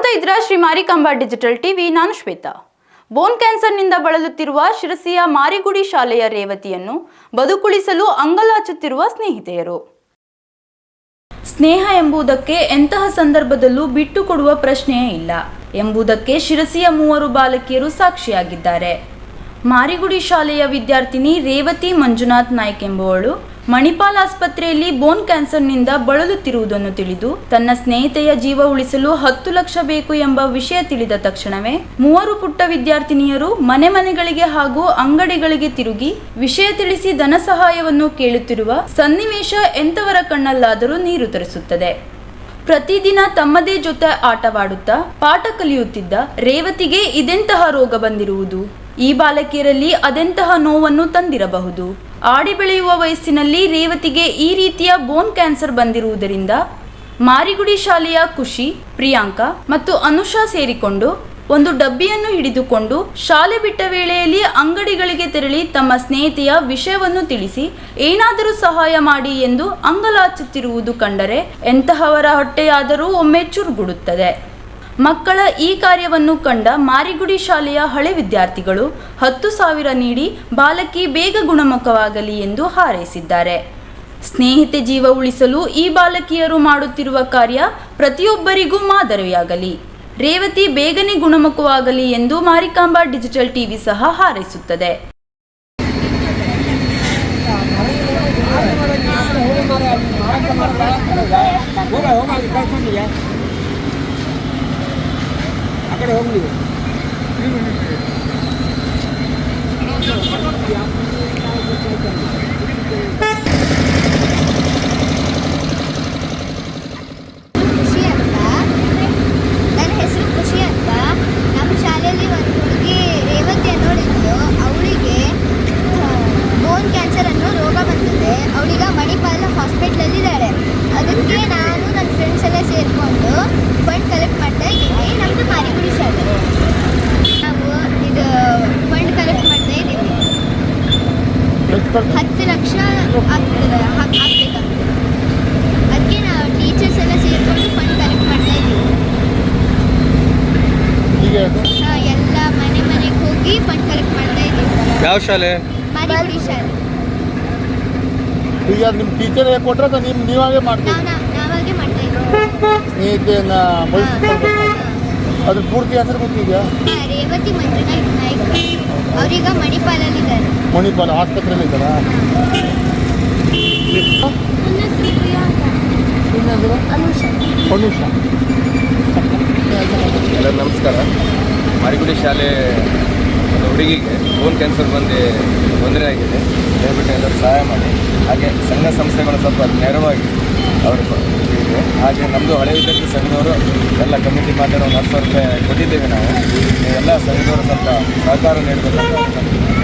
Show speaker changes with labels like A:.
A: ನೋಡ್ತಾ ಇದ್ರ Shri Marikamba digital TV, ನಾನು ಶ್ವೇತಾ. ಬೋನ್ ಕ್ಯಾನ್ಸರ್ನಿಂದ ಬಳಲುತ್ತಿರುವ ಶಿರಸಿಯ ಮಾರಿಗುಡಿ ಶಾಲೆಯ ರೇವತಿಯನ್ನು ಬದುಕುಳಿಸಲು ಅಂಗಲಾಚುತ್ತಿರುವ ಸ್ನೇಹಿತೆಯರು. ಸ್ನೇಹ ಎಂಬುದಕ್ಕೆ ಎಂತಹ ಸಂದರ್ಭದಲ್ಲೂ ಬಿಟ್ಟು ಕೊಡುವ ಪ್ರಶ್ನೆಯೇ ಇಲ್ಲ ಎಂಬುದಕ್ಕೆ ಶಿರಸಿಯ ಮೂವರು ಬಾಲಕಿಯರು ಸಾಕ್ಷಿಯಾಗಿದ್ದಾರೆ. ಮಾರಿಗುಡಿ ಶಾಲೆಯ ವಿದ್ಯಾರ್ಥಿನಿ ರೇವತಿ ಮಂಜುನಾಥ್ ನಾಯ್ಕ್ ಎಂಬುವಳು ಮಣಿಪಾಲ್ ಆಸ್ಪತ್ರೆಯಲ್ಲಿ ಬೋನ್ ಕ್ಯಾನ್ಸರ್ನಿಂದ ಬಳಲುತ್ತಿರುವುದನ್ನು ತಿಳಿದು ತನ್ನ ಸ್ನೇಹಿತೆಯ ಜೀವ ಉಳಿಸಲು ಹತ್ತು ಲಕ್ಷ ಬೇಕು ಎಂಬ ವಿಷಯ ತಿಳಿದ ತಕ್ಷಣವೇ ಮೂವರು ಪುಟ್ಟ ವಿದ್ಯಾರ್ಥಿನಿಯರು ಮನೆ ಮನೆಗಳಿಗೆ ಹಾಗೂ ಅಂಗಡಿಗಳಿಗೆ ತಿರುಗಿ ವಿಷಯ ತಿಳಿಸಿ ಧನ ಸಹಾಯವನ್ನು ಕೇಳುತ್ತಿರುವ ಸನ್ನಿವೇಶ ಎಂತವರ ಕಣ್ಣಲ್ಲಾದರೂ ನೀರು ತರಿಸುತ್ತದೆ. ಪ್ರತಿದಿನ ತಮ್ಮದೇ ಜೊತೆ ಆಟವಾಡುತ್ತಾ ಪಾಠ ಕಲಿಯುತ್ತಿದ್ದ ರೇವತಿಗೆ ಇದೆಂತಹ ರೋಗ ಬಂದಿರುವುದು? ಈ ಬಾಲಕಿಯರಲ್ಲಿ ಅದೆಂತಹ ನೋವನ್ನು ತಂದಿರಬಹುದು? ಆಡಿ ಬೆಳೆಯುವ ವಯಸ್ಸಿನಲ್ಲಿ ರೇವತಿಗೆ ಈ ರೀತಿಯ ಬೋನ್ ಕ್ಯಾನ್ಸರ್ ಬಂದಿರುವುದರಿಂದ ಮಾರಿಗುಡಿ ಶಾಲೆಯ ಖುಷಿ, ಪ್ರಿಯಾಂಕಾ ಮತ್ತು ಅನುಷಾ ಸೇರಿಕೊಂಡು ಒಂದು ಡಬ್ಬಿಯನ್ನು ಹಿಡಿದುಕೊಂಡು ಶಾಲೆ ಬಿಟ್ಟ ವೇಳೆಯಲ್ಲಿ ಅಂಗಡಿಗಳಿಗೆ ತೆರಳಿ ತಮ್ಮ ಸ್ನೇಹಿತೆಯ ವಿಷಯವನ್ನು ತಿಳಿಸಿ ಏನಾದರೂ ಸಹಾಯ ಮಾಡಿ ಎಂದು ಅಂಗಲಾಚುತ್ತಿರುವುದು ಕಂಡರೆ ಎಂತಹವರ ಹೊಟ್ಟೆಯಾದರೂ ಒಮ್ಮೆ ಚುರುಗುಡುತ್ತದೆ ಮಕ್ಕಳ ಈ ಕಾರ್ಯವನ್ನು ಕಂಡ ಮಾರಿಗುಡಿ ಶಾಲೆಯ ಹಳೆ ವಿದ್ಯಾರ್ಥಿಗಳು ಹತ್ತು ಸಾವಿರ ನೀಡಿ ಬಾಲಕಿ ಬೇಗ ಗುಣಮುಖವಾಗಲಿ ಎಂದು ಹಾರೈಸಿದ್ದಾರೆ ಸ್ನೇಹಿತೆ ಜೀವ ಉಳಿಸಲು ಈ ಬಾಲಕಿಯರು ಮಾಡುತ್ತಿರುವ ಕಾರ್ಯ ಪ್ರತಿಯೊಬ್ಬರಿಗೂ ಮಾದರಿಯಾಗಲಿ ರೇವತಿ ಬೇಗನೆ ಗುಣಮುಖವಾಗಲಿ ಎಂದು ಮಾರಿಕಾಂಬಾ ಡಿಜಿಟಲ್ ಟಿವಿ ಸಹ ಹಾರೈಸುತ್ತದೆ
B: ಹೋಗ ಹೋಗ ಅಲ್ಲಿ ಕಳ್ಕೊಂಡಿದ್ಯಾ ಆ ಕಡೆ ಹೋಗಿ ನೀವು
C: ಖುಷಿ ಅಂತ ನನ್ನ ಹೆಸರು ಖುಷಿ ಅಂತ ನಮ್ಮ ಶಾಲೆಯಲ್ಲಿ ಒಂದು ಹುಡುಗಿ ರೇವತಿ ಅನ್ನೋಳಿದ್ಲು ಅವಳಿಗೆ ಬೋನ್ ಕ್ಯಾನ್ಸರ್ ಅನ್ನೋ ರೋಗ ಬಂದಿದೆ ಅವಳೀಗ ಮಣಿಪಾಲ ಹಾಸ್ಪಿಟ್ಲಲ್ಲಿದ್ದಾಳೆ ಅದಕ್ಕೆ ನಾನು ನನ್ನ ಫ್ರೆಂಡ್ಸ್ ಎಲ್ಲ ಸೇರಿಕೊಂಡು ಫಂಡ್ ಕಲೆಕ್ಟ್ ಮಾಡ್ತಾ ಇದ್ದೀವಿ ನಮ್ಮದು ಮಾರಿಗುಡಿ ಶಾಲೆ ನಾವು ಇದು ಫಂಡ್ ಕಲೆಕ್ಟ್ ಮಾಡ್ತಾ ಇದ್ದೀವಿ ಹತ್ತು ಲಕ್ಷ ಆಗ್ತದೆ ಅದಕ್ಕೆ ನಾವು ಟೀಚರ್ಸ್ ಎಲ್ಲ ಸೇರಿಕೊಂಡು ಫಂಡ್ ಕಲೆಕ್ಟ್ ಮಾಡ್ತಾ ಇದ್ದೀವಿ. ಹಾ, ಎಲ್ಲ ಮನೆ ಮನೆಗೆ ಹೋಗಿ ಫಂಡ್ ಕಲೆಕ್ಟ್ ಮಾಡ್ತಾ ಇದ್ದೀವಿ.
D: ಯಾವ ಶಾಲೆ?
C: ಮಾರಿಗುಡಿ ಶಾಲೆ.
E: ಈಗ ನಿಮ್ಮ ಟೀಚರ್ ಕೊಟ್ರೆ ಅಥವಾ ನಿಮ್ಮ ನೀವಾಗೇ ಮಾಡ್ತೀವಿ
C: ನಾವಾಗೆ ಮಾಡ್ತಾ
E: ಸ್ನೇಹಿತೆಯನ್ನ ಬಳಸ್ಕೊಳ್ಬೇಕು ಅದ್ರ ಪೂರ್ತಿ ಹೆಸರು ಗೊತ್ತಿದೆಯಾ?
C: ಹಾ, ರೇವತಿ ಮಂಜುನಾಥ್ ನಾಯ್ಕ. ಅವ್ರೀಗ ಮಣಿಪಾಲಲ್ಲಿದ್ದಾರೆ.
E: ಮಣಿಪಾಲ ಆಸ್ಪತ್ರೆಯಲ್ಲಿ ಇದ್ದಾರಾ
C: ಅನುಷ.
D: ನಮಸ್ಕಾರ. ಮಾರಿಗುಡಿ ಶಾಲೆ ಒಂದು ಹುಡುಗಿಗೆ ಬೋನ್ ಕ್ಯಾನ್ಸರ್ ಬಂದು ತೊಂದರೆ ಆಗಿದೆ. ದಯವಿಟ್ಟು ಎಲ್ಲರೂ ಸಹಾಯ ಮಾಡಿ. ಹಾಗೆ ಸಂಘ ಸಂಸ್ಥೆಗಳು ಸ್ವಲ್ಪ ನೆರವಾಗಿ ಅವರು ಹಾಗೆ ನಮ್ಮದು ಹಳೆ ವಿದ್ಯಾರ್ಥಿ ಸಂಘದವರು ಎಲ್ಲ ಕಮಿಟಿ ಮಾತಾಡೋ ಒಂದು ಹತ್ತು ಸಾವಿರ ರೂಪಾಯಿ ಕೊಟ್ಟಿದ್ದೇವೆ ನಾವು. ಎಲ್ಲ ಸಂಘದವರು ಸ್ವಲ್ಪ ಸಹಕಾರ ನೀಡಬೇಕು